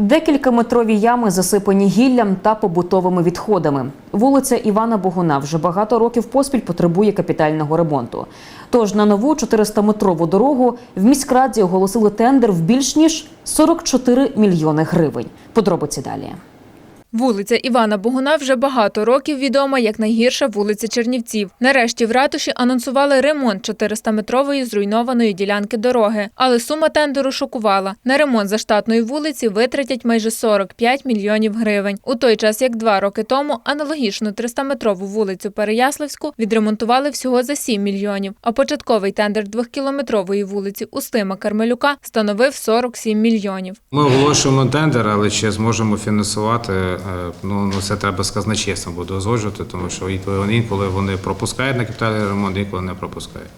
Декілька метрові ями засипані гіллям та побутовими відходами. Вулиця Івана Богуна вже багато років поспіль потребує капітального ремонту. Тож на нову 400-метрову дорогу в міськраді оголосили тендер в більш ніж 44 мільйони гривень. Подробиці далі. Вулиця Івана Богуна вже багато років відома як найгірша вулиця Чернівців. Нарешті в ратуші анонсували ремонт 400-метрової зруйнованої ділянки дороги. Але сума тендеру шокувала. На ремонт заштатної вулиці витратять майже 45 мільйонів гривень. У той час, як два роки тому, аналогічну 300-метрову вулицю Переяславську відремонтували всього за 7 мільйонів. А початковий тендер двохкілометрової вулиці Устима Кармелюка становив 47 мільйонів. Ми оголошуємо тендер, але чи зможемо фінансувати, ну, ну це треба з казначейством буде узгоджувати, тому що інколи- вони пропускають на капітальний ремонт, інколи не пропускають.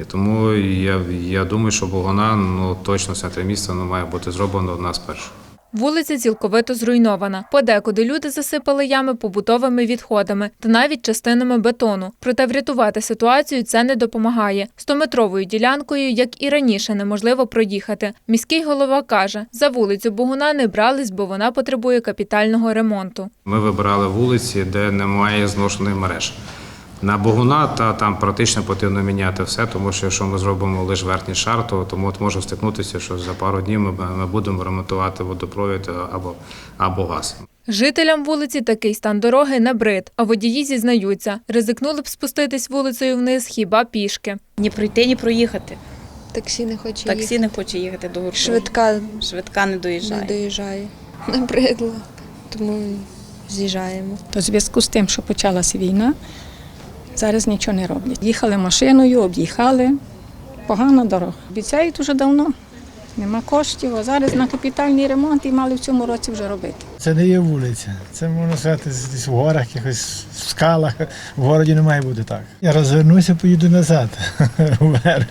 І тому я, я думаю, що Богона ну, точно в центрі міста ну, має бути зроблено в нас перших. Вулиця цілковито зруйнована. Подекуди люди засипали ями побутовими відходами та навіть частинами бетону. Проте врятувати ситуацію це не допомагає. Стометровою ділянкою, як і раніше, неможливо проїхати. Міський голова каже, за вулицю Богуна не брались, бо вона потребує капітального ремонту. Ми вибирали вулиці, де немає зношеної мереж. На Богуна та там практично потрібно міняти все, тому що якщо ми зробимо лише верхній шар, то тому от може стикнутися, що за пару днів ми, ми будемо ремонтувати водопровід або, або газ. Жителям вулиці такий стан дороги набрид, а водії зізнаються, ризикнули б спуститись вулицею вниз хіба пішки. Ні пройти, ні проїхати. Таксі не хоче Таксі не хоче їхати до гурту. Швидка Швидка не доїжджає. не доїжджає. Набридло. Тому з'їжджаємо. То зв'язку з тим, що почалася війна, зараз нічого не роблять. Їхали машиною, об'їхали. Погана дорога. Обіцяють уже давно. Нема коштів, а зараз на капітальний ремонт і мали в цьому році вже робити. Це не є вулиця. Це можна сказати десь в горах, якось в скалах. В городі не має бути так. Я розвернуся, поїду назад вверх.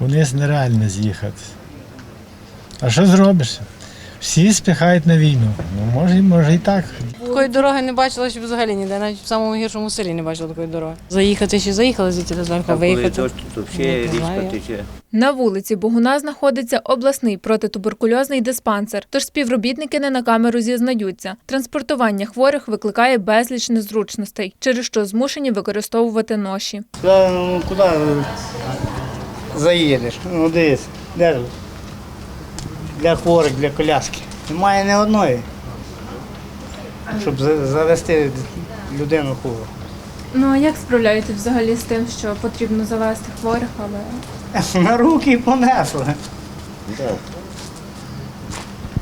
Вниз нереально з'їхати. А що зробиш? Всі спіхають на війну. Ну, може, може і так. Такої дороги не бачила ще взагалі ніде, навіть в самому гіршому селі не бачила такої дороги. Заїхати ще заїхали звідти зверху, А виїхати. дощ, то взагалі річка тече. На вулиці Богуна знаходиться обласний протитуберкульозний диспансер, тож співробітники не на камеру зізнаються. Транспортування хворих викликає безліч незручностей, через що змушені використовувати ноші. Куди, ну, куди заїдеш? Ну дивись, де ж? Для хворих, для коляски. Немає ні одної, щоб завести людину хвору. Ну а як справляєтесь взагалі з тим, що потрібно завести хворих, але На руки і понесли. Так.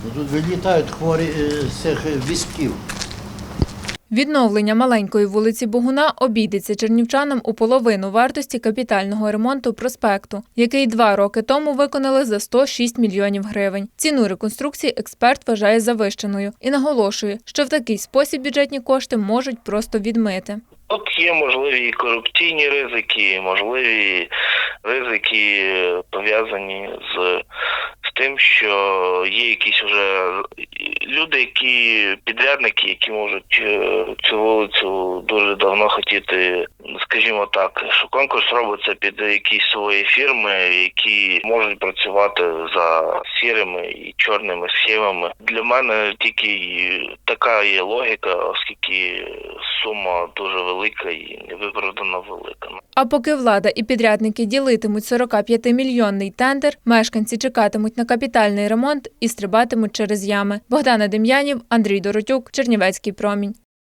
Ну, Тут вилітають хворі е, з цих візків. Відновлення маленької вулиці Богуна обійдеться чернівчанам у половину вартості капітального ремонту проспекту, який два роки тому виконали за 106 мільйонів гривень. Ціну реконструкції експерт вважає завищеною і наголошує, що в такий спосіб бюджетні кошти можуть просто відмити. Тут є можливі корупційні ризики, можливі ризики е, пов'язані з тим, що є якісь вже люди, які підрядники, які можуть е, цю вулицю дуже давно хотіти, скажімо так, що конкурс робиться під якісь свої фірми, які можуть працювати за сірими і чорними схемами. Для мене тільки така є логіка, оскільки сума дуже велика і невиправдано велика. А поки влада і підрядники ділитимуть 45-мільйонний тендер, мешканці чекатимуть на капітальний ремонт і стрибатимуть через ями. Богдана Дем'янів, Андрій Доротюк, Чернівецький промінь.